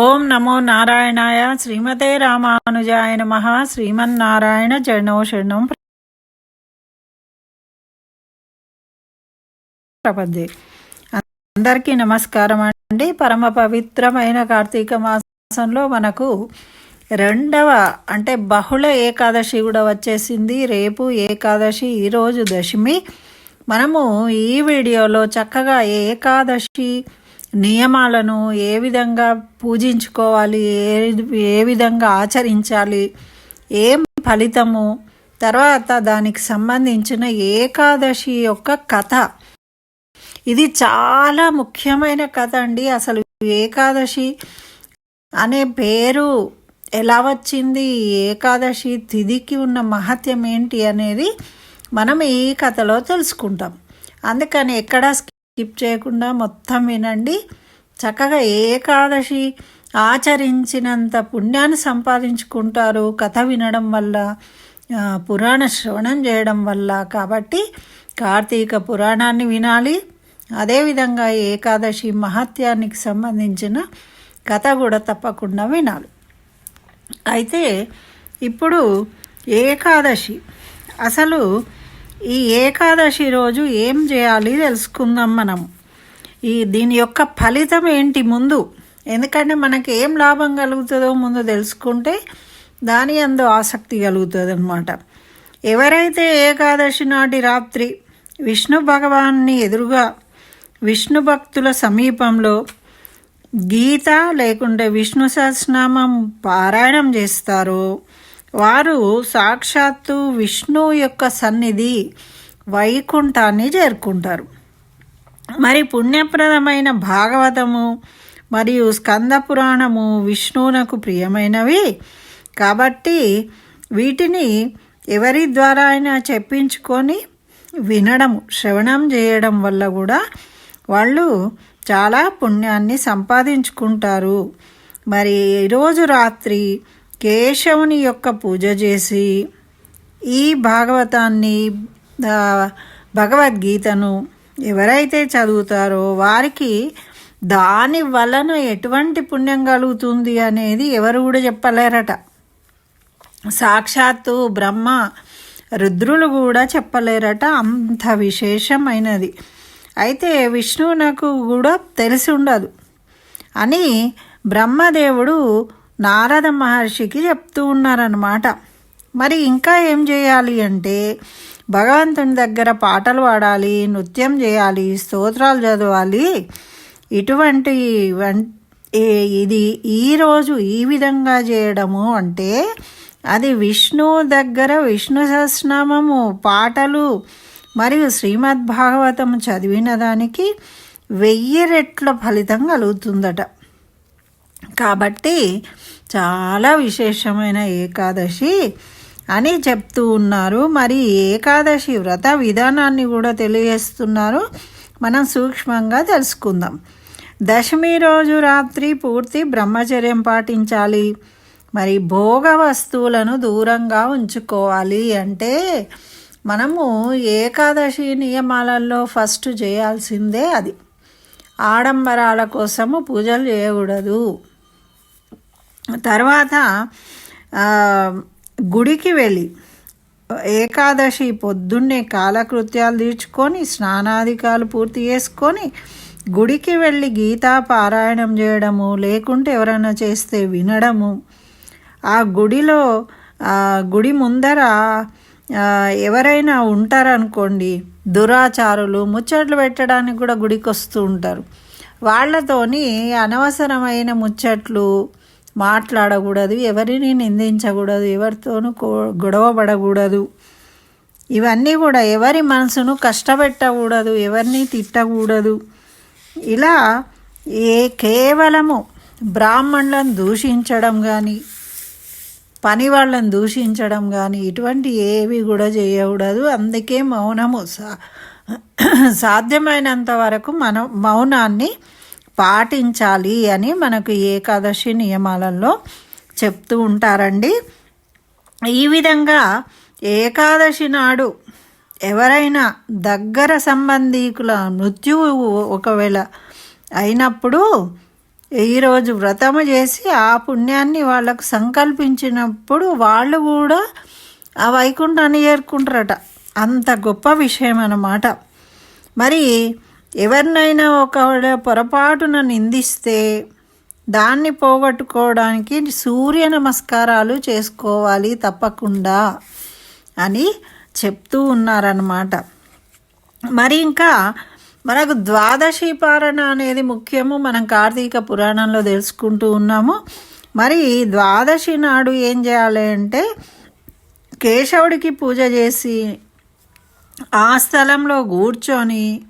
ఓం నమో నారాయణాయ శ్రీమతే రామానుజాయ నమ. శ్రీమన్నారాయణ జనో శరణం. ప్రపద్యే. అందరికీ నమస్కారం అండి. పరమ పవిత్రమైన కార్తీక మాసంలో మనకు రెండవ అంటే బహుళ ఏకాదశి కూడా వచ్చేసింది. రేపు ఏకాదశి ఈరోజు దశమి. మనము ఈ వీడియోలో చక్కగా ఏకాదశి నియమాలను ఏ విధంగా పూజించుకోవాలి ఏ ఏ విధంగా ఆచరించాలి ఏం ఫలితము తర్వాత దానికి సంబంధించిన ఏకాదశి యొక్క కథ. ఇది చాలా ముఖ్యమైన కథ అండి. అసలు ఏకాదశి అనే పేరు ఎలా వచ్చింది ఏకాదశి తిథికి ఉన్న మహత్యం ఏంటి అనేది మనం ఈ కథలో తెలుసుకుంటాం. అందుకని ఎక్కడా స్కిప్ చేయకుండా మొత్తం వినండి. చక్కగా ఏకాదశి ఆచరించినంత పుణ్యాన్ని సంపాదించుకుంటారు. కథ వినడం వల్ల పురాణ శ్రవణం చేయడం వల్ల. కాబట్టి కార్తీక పురాణాన్ని వినాలి. అదేవిధంగా ఏకాదశి మహత్యానికి సంబంధించిన కథ కూడా తప్పకుండా వినాలి. అయితే ఇప్పుడు ఏకాదశి. అసలు ఈ ఏకాదశి రోజు ఏం చేయాలి తెలుసుకుందాం మనం. ఈ దీని యొక్క ఫలితం ఏంటి ముందు? ఎందుకంటే మనకి ఏం లాభం కలుగుతుందో ముందు తెలుసుకుంటే దాని అందు ఆసక్తి కలుగుతుంది అనమాట ఎవరైతే ఏకాదశి నాటి రాత్రి విష్ణు భగవాన్ని ఎదురుగా విష్ణు భక్తుల సమీపంలో గీత లేకుంటే విష్ణు సహస్రనామం పారాయణం చేస్తారో వారు సాక్షాత్తు విష్ణు యొక్క సన్నిధి వైకుంఠాన్ని చేరుకుంటారు. మరి పుణ్యప్రదమైన భాగవతము మరియు స్కంద పురాణము విష్ణువునకు ప్రియమైనవి. కాబట్టి వీటిని ఎవరి ద్వారా అయినా చెప్పించుకొని వినడం శ్రవణం చేయడం వల్ల కూడా వాళ్ళు చాలా పుణ్యాన్ని సంపాదించుకుంటారు. మరి ఈరోజు రాత్రి కేశవుని యొక్క పూజ చేసి ఈ భాగవతాన్ని భగవద్గీతను ఎవరైతే చదువుతారో వారికి దాని వలన ఎటువంటి పుణ్యం కలుగుతుంది అనేది ఎవరు కూడా చెప్పలేరట. సాక్షాత్తు బ్రహ్మ రుద్రులు కూడా చెప్పలేరట. అంత విశేషమైనది. అయితే విష్ణువునకు కూడా తెలిసి ఉండదు. అని బ్రహ్మదేవుడు నారద మహర్షికి చెప్తూ ఉన్నారనమాట మరి ఇంకా ఏం చేయాలి అంటే భగవంతుని దగ్గర పాటలు పాడాలి నృత్యం చేయాలి స్తోత్రాలు చదవాలి. ఇటువంటి ఇది ఈరోజు ఈ విధంగా చేయడము అంటే అది విష్ణు దగ్గర విష్ణు సహస్రనామము పాటలు మరియు శ్రీమద్భాగవతం చదివిన దానికి వెయ్యి రెట్ల ఫలితం కలుగుతుందట. కాబట్టి చాలా విశేషమైన ఏకాదశి అని చెప్తూ ఉన్నారు. మరి ఏకాదశి వ్రత విధానాన్ని కూడా తెలియజేస్తున్నారు. మనం సూక్ష్మంగా తెలుసుకుందాం. దశమి రోజు రాత్రి పూర్తి బ్రహ్మచర్యం పాటించాలి. మరి భోగ వస్తువులను దూరంగా ఉంచుకోవాలి అంటే మనము ఏకాదశి నియమాలలో ఫస్ట్ చేయాల్సిందే అది. ఆడంబరాల కోసము పూజలు చేయకూడదు. తర్వాత గుడికి వెళ్ళి ఏకాదశి పొద్దున్నే కాలకృత్యాలు తీర్చుకొని స్నానాధికాలు పూర్తి చేసుకొని గుడికి వెళ్ళి గీతా పారాయణం చేయడము లేకుంటే ఎవరైనా చేస్తే వినడము. ఆ గుడిలో గుడి ముందర ఎవరైనా ఉంటారనుకోండి దురాచారులు ముచ్చట్లు పెట్టడానికి కూడా గుడికి వస్తూ ఉంటారు. వాళ్ళతోని అనవసరమైన ముచ్చట్లు మాట్లాడకూడదు ఎవరిని నిందించకూడదు ఎవరితోనూ గొడవ పడకూడదు. ఇవన్నీ కూడా ఎవరి మనసును కష్టపెట్టకూడదు ఎవరిని తిట్టకూడదు. ఇలా ఏ కేవలము బ్రాహ్మణులను దూషించడం కానీ పని వాళ్ళని దూషించడం కానీ ఇటువంటి ఏవి కూడా చేయకూడదు. అందుకే మౌనము సా సాధ్యమైనంత వరకు మనం మౌనాన్ని పాటించాలి అని మనకు ఏకాదశి నియమాలలో చెప్తూ ఉంటారండి. ఈ విధంగా ఏకాదశి నాడు ఎవరైనా దగ్గర సంబంధీకుల మృత్యువు ఒకవేళ అయినప్పుడు ఈరోజు వ్రతము చేసి ఆ పుణ్యాన్ని వాళ్ళకు సంకల్పించినప్పుడు వాళ్ళు కూడా ఆ వైకుంఠాన్ని చేరుకుంటారట అంత గొప్ప విషయం అన్నమాట మరి ఎవరినైనా ఒకవేళ పొరపాటున నిందిస్తే దాన్ని పోగొట్టుకోవడానికి సూర్య నమస్కారాలు చేసుకోవాలి తప్పకుండా అని చెప్తూ ఉన్నారన్నమాట. మరి ఇంకా మనకు ద్వాదశి పారణ అనేది ముఖ్యము. మనం కార్తీక పురాణంలో తెలుసుకుంటూ ఉన్నాము. మరి ద్వాదశి నాడు ఏం చేయాలి అంటే కేశవుడికి పూజ చేసి ఆ స్థలంలో కూర్చొని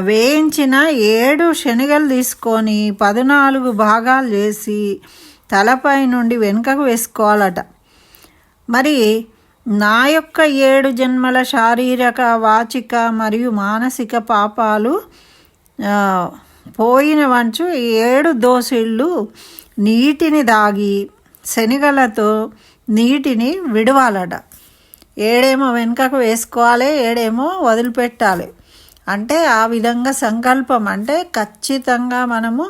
వేయించిన ఏడు శనగలు తీసుకొని పద్నాలుగు భాగాలు చేసి తలపై నుండి వెనుకకు వేసుకోవాలట. మరి నా యొక్క ఏడు జన్మల శారీరక వాచిక మరియు మానసిక పాపాలు పోయిన వంచు ఏడు దోసిళ్ళు నీటిని దాగి శనగలతో నీటిని విడవాలట. ఏడేమో వెనుకకు వేసుకోవాలి ఏడేమో వదిలిపెట్టాలి. అంటే ఆ విధంగా సంకల్పం. అంటే ఖచ్చితంగా మనము